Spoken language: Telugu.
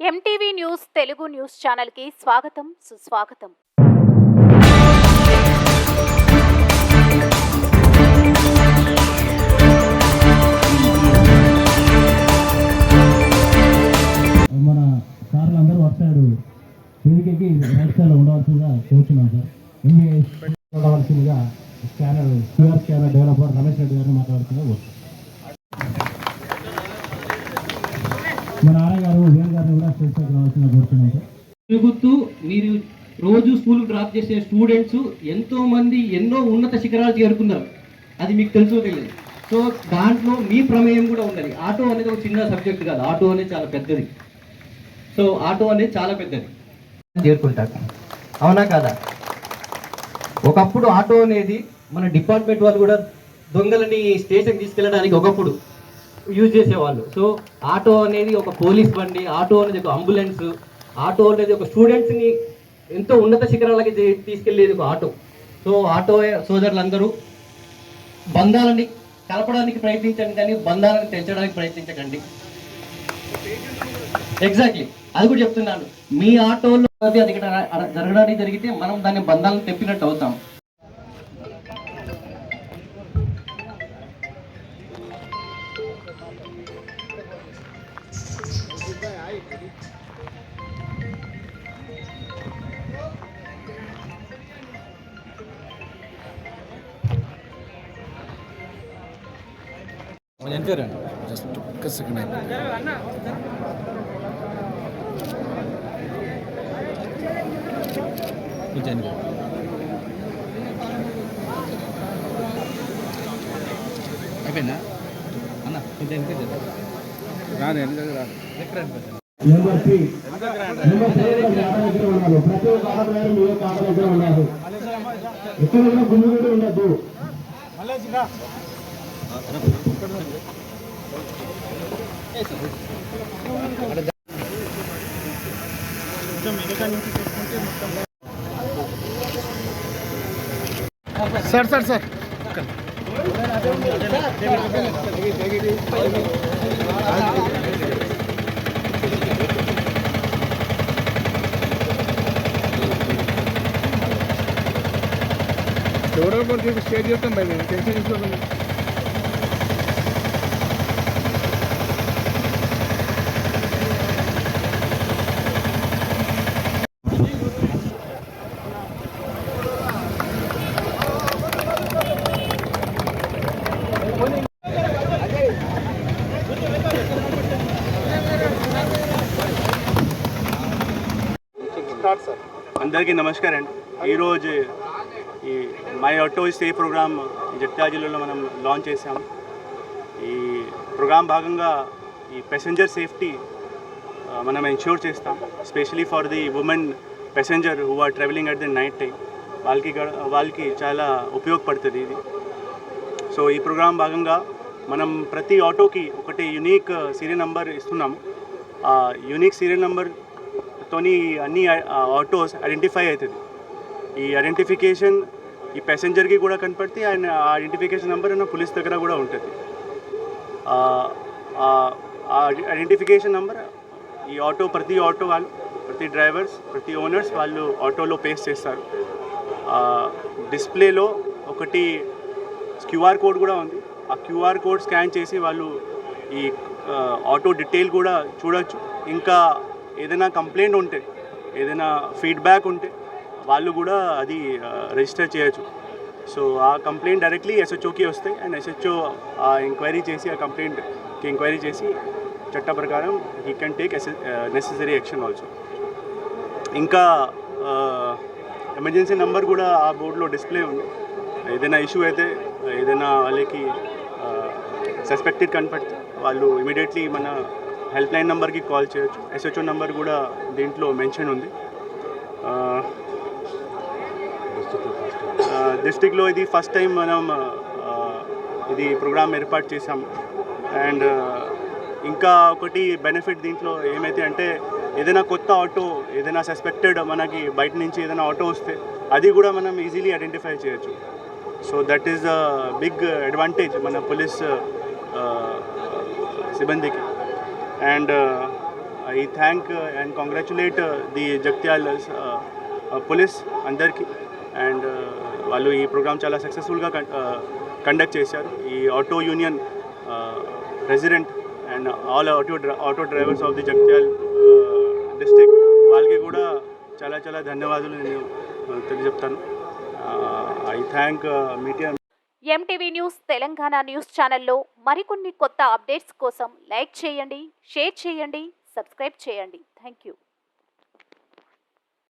ఎంటీవీ న్యూస్ తెలుగు న్యూస్ ఛానల్కి స్వాగతం సుస్వాగతం. మన సార్లు అందరూ వస్తాడు వేదికకి రైట్ సైడ్లో ఉండవలసిందిగా కోరుతున్నాం sir. MBA ఉండవలసిందిగా scanner QR scanner developer Ramesh Reddy గారిని మాట్లాడుతున్నా. కోరుతున్నాం మన ఆర్ఐ గారు వేణు గారిని కూడా స్టేజ్ పైకి రావాల్సిందిగా కోరుతున్నాం సార్ తిరుగుతూ మీరు రోజు స్కూల్ డ్రాప్ చేసే స్టూడెంట్స్ ఎంతో మంది ఎన్నో ఉన్నత శిఖరాలు చేరుకున్నారు. అది మీకు తెలుసు తెలియదు. సో దాంట్లో మీ ప్రమేయం కూడా ఉండాలి. ఆటో అనేది ఒక చిన్న సబ్జెక్ట్ కాదు. ఆటో అనేది చాలా పెద్దది. సో ఆటో అనేది చాలా పెద్దది. చేరుకుంటారు. అవునా కాదా? ఒకప్పుడు ఆటో అనేది మన డిపార్ట్మెంట్ వాళ్ళు కూడా దొంగలని స్టేషన్కి తీసుకెళ్ళడానికి ఒకప్పుడు యూజ్ చేసేవాళ్ళు. సో ఆటో అనేది ఒక పోలీస్ బండి ఆటో అనేది ఒక అంబులెన్స్ ఆటో అనేది ఒక స్టూడెంట్స్ని ఎంతో ఉన్నత శిఖరాలకి తీసుకెళ్ళేది ఒక ఆటో. సో ఆటో సోదరులందరూ బంధాలని కలపడానికి ప్రయత్నించండి కానీ బంధాలను తెంచడానికి ప్రయత్నించకండి. ఎగ్జాక్ట్లీ అది కూడా చెప్తున్నాను. మీ ఆటోలో అది అది జరగడానికి జరిగితే మనం దాన్ని బంధాలను తెప్పినట్టు అవుతాం. జస్ట్ ఒక్క సెకండ్ కొంచెం అయిపోయిందా? అన్న కొంచెం వెనక రాదు ప్రతి ఒక్క మీ యొక్క ఆటో దగ్గర ఉన్నారు. ఎక్కడ కూడా గుండు కూడా ఉండద్దు. సార్ సార్ సార్ ఎవరో ఒకరికి షేర్ చేస్తాం భయ మేము టెన్షన్ తీసుకోకండి సార్. అందరికీ నమస్కారం. అండి ఈరోజు ఈ my auto stay program Jagtial జిల్లాలో మనం లాంచ్ చేసాం ఈ ప్రోగ్రామ్ భాగంగా ఈ ప్యాసింజర్ సేఫ్టీ మనం ఎన్ష్యూర్ చేస్తాం. Specially for the women passenger who are travelling at the night time వాళ్ళకి వాళ్ళకి చాలా ఉపయోగపడుతుంది ఇది. సో ఈ ప్రోగ్రాం భాగంగా మనం ప్రతి ఆటోకి ఒకటి యునీక్ సీరియల్ నెంబర్ ఇస్తున్నాము ఆ యునీక్ సీరియల్ తోని అన్ని ఆటోస్ ఐడెంటిఫై అవుతుంది. ఈ ఐడెంటిఫికేషన్ ఈ ప్యాసింజర్కి కూడా కనపడితే ఆయన ఆ ఐడెంటిఫికేషన్ నెంబర్ అన్న పోలీస్ దగ్గర కూడా ఉంటుంది. ఆ, ఐడెంటిఫికేషన్ నెంబర్ ఈ ఆటో ప్రతి ఆటో వాళ్ళు ప్రతి డ్రైవర్స్ ప్రతి ఓనర్స్ వాళ్ళు ఆటోలో పేస్ట్ చేస్తారు. డిస్ప్లేలో ఒకటి క్యూఆర్ కోడ్ కూడా ఉంది. ఆ క్యూఆర్ కోడ్ స్కాన్ చేసి వాళ్ళు ఈ ఆటో డీటెయిల్ కూడా చూడొచ్చు. ఇంకా ఏదైనా కంప్లైంట్ ఉంటే ఏదైనా ఫీడ్బ్యాక్ ఉంటే వాళ్ళు కూడా అది రిజిస్టర్ చేయొచ్చు. సో ఆ కంప్లైంట్ డైరెక్ట్లీ ఎస్హెచ్ఓకి వస్తాయి అండ్ ఎస్హెచ్ఓ ఆ ఎంక్వైరీ చేసి ఆ కంప్లైంట్కి ఎంక్వైరీ చేసి చట్ట ప్రకారం he can take necessary action also ఇంకా ఎమర్జెన్సీ నెంబర్ కూడా ఆ బోర్డులో డిస్ప్లే ఉంది. ఏదైనా ఇష్యూ అయితే ఏదైనా వాళ్ళకి సస్పెక్టెడ్ కనపడితే వాళ్ళు ఇమీడియట్లీ మన హెల్ప్ లైన్ నెంబర్కి కాల్ చేయొచ్చు. ఎస్హెచ్ఓ నెంబర్ కూడా దీంట్లో మెన్షన్ ఉంది. డిస్టిక్లో ఇది ఫస్ట్ టైం మనం ఇది ప్రోగ్రామ్ ఏర్పాటు చేసాం అండ్ ఇంకా ఒకటి బెనిఫిట్ దీంట్లో ఏమైతే అంటే ఏదైనా కొత్త ఆటో ఏదైనా సస్పెక్టెడ్ మనకి బయట నుంచి ఏదైనా ఆటో వస్తే అది కూడా మనం ఈజీలీ ఐడెంటిఫై చేయొచ్చు. So that is the big advantage మన పోలీస్ సిబ్బందికి. And I thank and congratulate the Jagtial police అందరికీ. అండ్ uh, వాళ్ళు ఈ ప్రోగ్రామ్ చాలా సక్సెస్ఫుల్గా కండక్ట్ uh, చేశారు. ఈ auto union president and all auto auto drivers of the Jagtial district వాళ్ళకి కూడా చాలా చాలా ధన్యవాదాలు నేను uh, తెలియజెప్తాను. I thank media MTV news Telangana news ఛానల్లో మరికొన్ని కొత్త అప్డేట్స్ కోసం లైక్ చేయండి షేర్ చేయండి సబ్స్క్రైబ్ చేయండి. Thank you